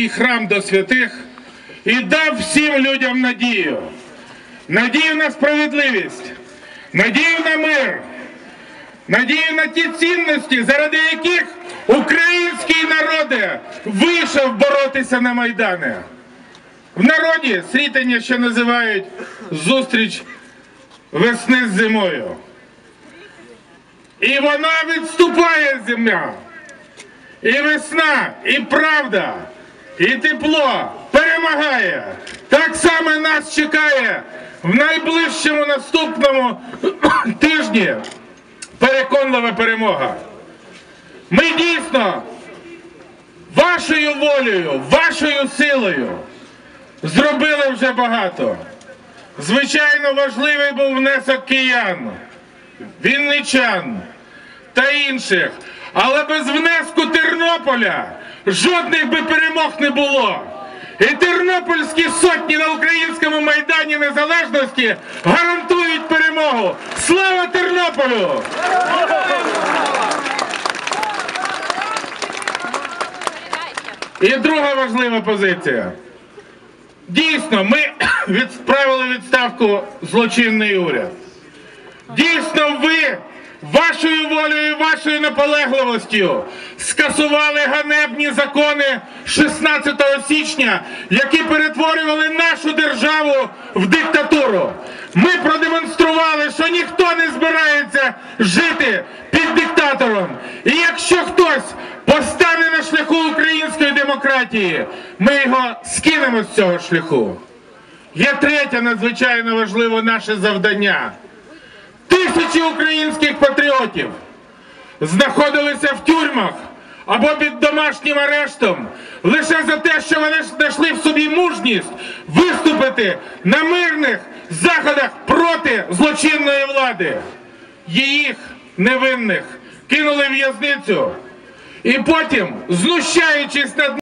свій храм до святих і дав всім людям надію. Надію на справедливість, надію на мир, надію на ті цінності, заради яких український народи вийшов боротися на Майдани. В народі світання ще називають зустріч весни з зимою. І вона відступає земля. І весна, і правда, і тепло перемагає. Так само нас чекає в найближчому наступному тижні переконлива перемога. Ми дійсно вашою волею, вашою силою зробили вже багато. Звичайно, важливий був внесок киян, вінничан та інших. Але без внеску Тернополя жодних би перемог не було. І тернопільські сотні на українському майдані незалежності гарантують перемогу. Слава Тернополю! І друга важлива позиція. Дійсно, ми відправили відставку злочинний уряд. Дійсно, ви вашою волею і вашою наполегливостю скасували ганебні закони 16 січня, які перетворювали нашу державу в диктатуру. Ми продемонстрували, що ніхто не збирається жити під диктатором. І якщо хтось постане на шляху української демократії, ми його скинемо з цього шляху. Є третє надзвичайно важливе наше завдання. Тисячі українських патріотів знаходилися в тюрмах або під домашнім арештом лише за те, що вони знайшли в собі мужність виступити на мирних заходах проти злочинної влади. Їх невинних кинули в в'язницю і потім, знущаючись над